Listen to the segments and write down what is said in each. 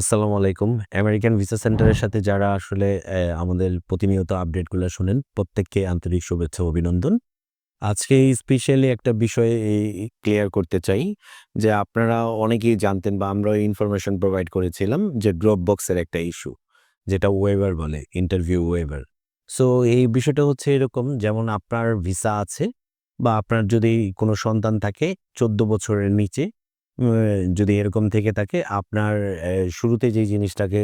আসসালামু আলাইকুম। American visa সেন্টারের সাথে যারা আসলে আমাদের প্রতিনিয়ত আপডেটগুলো শোনেন, প্রত্যেককে আন্তরিক শুভেচ্ছা অভিনন্দন। আজকে স্পেশালি একটা বিষয়ে ক্লিয়ার করতে চাই যে, আপনারা অনেকেই জানতেন বা আমরাও ইনফরমেশন প্রোভাইড করেছিলাম যে, ড্রপবক্স বক্সের একটা ইস্যু, যেটা ওয়েভার বলে, ইন্টারভিউ ওয়েভার। সো এই বিষয়টা হচ্ছে এরকম যেমন আপনার ভিসা আছে বা আপনার যদি কোনো সন্তান থাকে ১৪ বছরের নিচে যদি এরকম থেকে থাকে, আপনার শুরুতে যেই জিনিসটাকে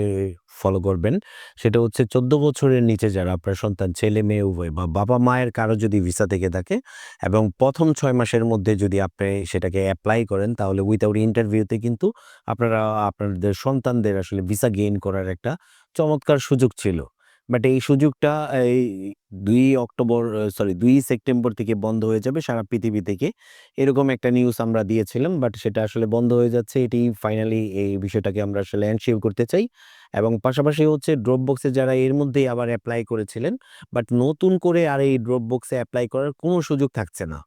ফলো করবেন, সেটা হচ্ছে ১৪ বছরের নিচে যারা আপনার সন্তান ছেলে-মেয়ে উভয় বা বাবা-মায়ের কারও যদি ভিসা থেকে থাকে এবং ১ম ৬ মাসের মধ্যে যদি আপনি সেটাকে অ্যাপ্লাই করেন, তাহলে উইথআউট ইন্টারভিউতে কিন্তু আপনারা, আপনাদের সন্তানদের আসলে ভিসা গেইন করার একটা চমৎকার সুযোগ ছিল। বাট এই সুযোগটা এই দুই অক্টোবর সরি ২ সেপ্টেম্বর থেকে বন্ধ হয়ে যাবে সারা পৃথিবী থেকে। এরকম একটা নিউজ আমরা দিয়েছিলাম। বাট সেটা আসলে বন্ধ হয়ে যাচ্ছে। এটি ফাইনালি এই বিষয়টাকে আমরা আসলে এনশিওর করতে চাই। এবং পাশাপাশি হচ্ছে ড্রপ বক্সে যারা এর মধ্যেই আবার অ্যাপ্লাই করেছিলেন, বাট নতুন করে আর এই ড্রপ বক্সে অ্যাপ্লাই করার কোনো সুযোগ থাকছে না।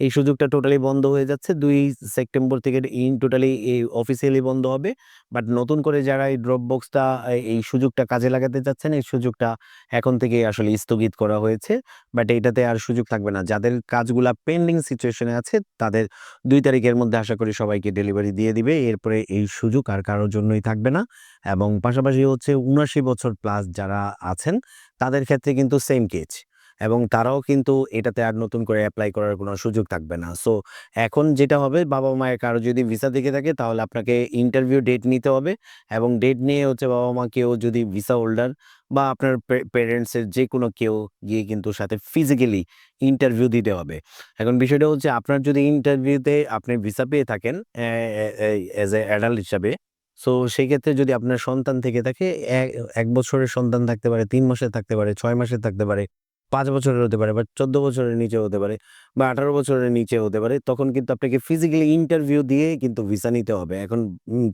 এই সুযোগটা টোটালি বন্ধ হয়ে যাচ্ছে। দুই সেপ্টেম্বর থেকে ইন টোটালি এই অফিসিয়ালি বন্ধ হবে। বাট নতুন করে যারা এই ড্রপ বক্সটা এই সুযোগটা কাজে লাগাতে চাচ্ছেন, এই সুযোগটা এখন থেকেই আসলে স্থগিত করা হয়েছে। বাট এইটাতে আর সুযোগ থাকবে না। যাদের কাজগুলা পেন্ডিং সিচুয়েশন আছে তাদের দুই তারিখের মধ্যে আশা করি সবাইকে ডেলিভারি দিয়ে দিবে। এরপরে এই সুযোগ আর কারোর জন্যই থাকবে না। এবং পাশাপাশি হচ্ছে ৭৯ বছর প্লাস যারা আছেন তাদের ক্ষেত্রে কিন্তু সেম কেস। এবং তারাও কিন্তু এটাতে আর নতুন করে অ্যাপ্লাই করার কোনো সুযোগ থাকবে না। সো এখন যেটা হবে বাবা-মায়ের কারও যদি ভিসা থেকে থাকে তাহলে আপনাকে ইন্টারভিউ ডেট নিতে হবে এবং ডেট নিয়ে হচ্ছে বাবা মা কেউ যদি ভিসা হোল্ডার বা আপনার পে যে কোনো কেউ গিয়ে কিন্তু সাথে ফিজিক্যালি ইন্টারভিউ দিতে হবে। এখন বিষয়টা হচ্ছে আপনার যদি ইন্টারভিউতে আপনি ভিসা পেয়ে থাকেন অ্যাজ অ্যা এ অ্যাডাল্ট হিসাবে, সো সেক্ষেত্রে যদি আপনার সন্তান থেকে থাকে এক ১ বছরের সন্তান থাকতে পারে, তিন মাসে থাকতে পারে, ছয় মাসে থাকতে পারে, ৫ বছরের হতে পারে, বাট ১৪ বছরের নিচেও হতে পারে বা ১৮ বছরের নিচে হতে পারে। তখন কিন্তু আপনাকে ফিজিক্যালি ইন্টারভিউ দিয়ে কিন্তু ভিসা নিতে হবে। এখন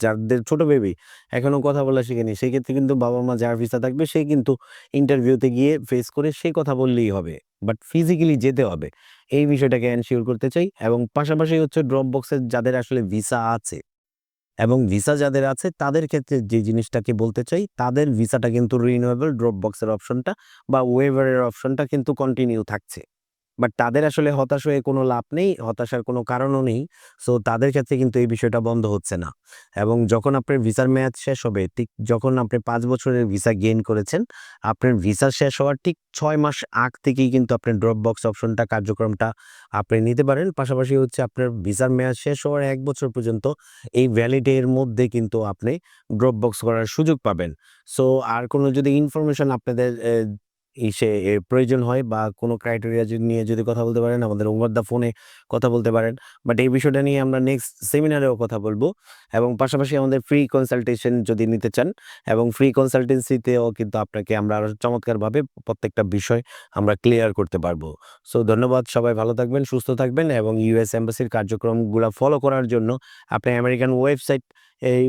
যাদের ছোট বেবি এখনও কথা বলা শিখেনি, সেক্ষেত্রে কিন্তু বাবা-মা যার ভিসা থাকবে সে কিন্তু ইন্টারভিউতে গিয়ে ফেস করে সে কথা বললেই হবে। বাট ফিজিক্যালি যেতে হবে। এই বিষয়টাকে এনশিওর করতে চাই এবং পাশাপাশি হচ্ছে ড্রপ বক্সের যাদের আসলে ভিসা আছে এবং ভিসা যাদের আছে তাদের ক্ষেত্রে যে জিনিসটাকে বলতে চাই, তাদের ভিসাটা কিন্তু রিনিউয়েবল ড্রপ বক্সের অপশনটা বা ওয়েভারের অপশনটা কিন্তু কন্টিনিউ থাকছে। বাট তাদের আসলে হতাশ হয়ে কোনো লাভ নেই, হতাশার কোনো কারণও নেই। সো তাদের ক্ষেত্রে কিন্তু এই বিষয়টা বন্ধ হচ্ছে না। এবং যখন আপনার ভিসার মেয়াদ শেষ হবে, ঠিক যখন আপনি পাঁচ বছরের ভিসা গেইন করেছেন, আপনার ভিসা শেষ হওয়ার ঠিক ছয় মাস আগ থেকেই কিন্তু আপনার ড্রপ বক্স অপশনটা কার্যক্রমটা আপনি নিতে পারেন। পাশাপাশি হচ্ছে আপনার ভিসার মেয়াদ শেষ হওয়ার এক বছর পর্যন্ত এই ভ্যালিডি এর মধ্যে কিন্তু আপনি ড্রপ বক্স করার সুযোগ পাবেন। সো আর কোনো যদি ইনফরমেশন আপনাদের ইসে প্রয়োজন হয় বা কোনো ক্রাইটেরিয়া যদি নিয়ে যদি কথা বলতে পারেন, আমাদের ওভার দ্য ফোনে কথা বলতে পারেন। বাট এই বিষয়টা নিয়ে আমরা নেক্সট সেমিনারেও কথা বলব এবং পাশাপাশি আমাদের ফ্রি কনসালটেশন যদি নিতে চান এবং ফ্রি কনসালটেন্সিতেও কিন্তু আপনাকে আমরা আরও চমৎকারভাবে প্রত্যেকটা বিষয় আমরা ক্লিয়ার করতে পারব সো ধন্যবাদ। সবাই ভালো থাকবেন, সুস্থ থাকবেন এবং ইউএস এম্বাসির কার্যক্রমগুলো ফলো করার জন্য আপনি আমেরিকান ওয়েবসাইট এই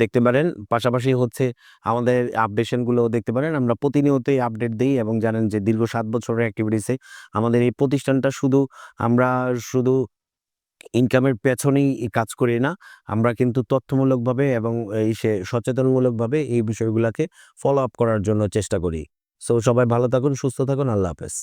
দেখতে পারেন। পাশাপাশি হচ্ছে আমাদের আপডেশনগুলো দেখতে পারেন। আমরা প্রতিনিয়তই আপডেট দিই এবং জানেন যে দীর্ঘ সাত বছরের অ্যাক্টিভিটিসে আমাদের এই প্রতিষ্ঠানটা শুধু আমরা শুধু ইনকামের পেছনেই কাজ করি না। আমরা কিন্তু তথ্যমূলকভাবে এবং এই সে সচেতনমূলকভাবে এই বিষয়গুলাকে ফলো আপ করার জন্য চেষ্টা করি। সো সবাই ভালো থাকুন, সুস্থ থাকুন। আল্লাহ হাফেজ।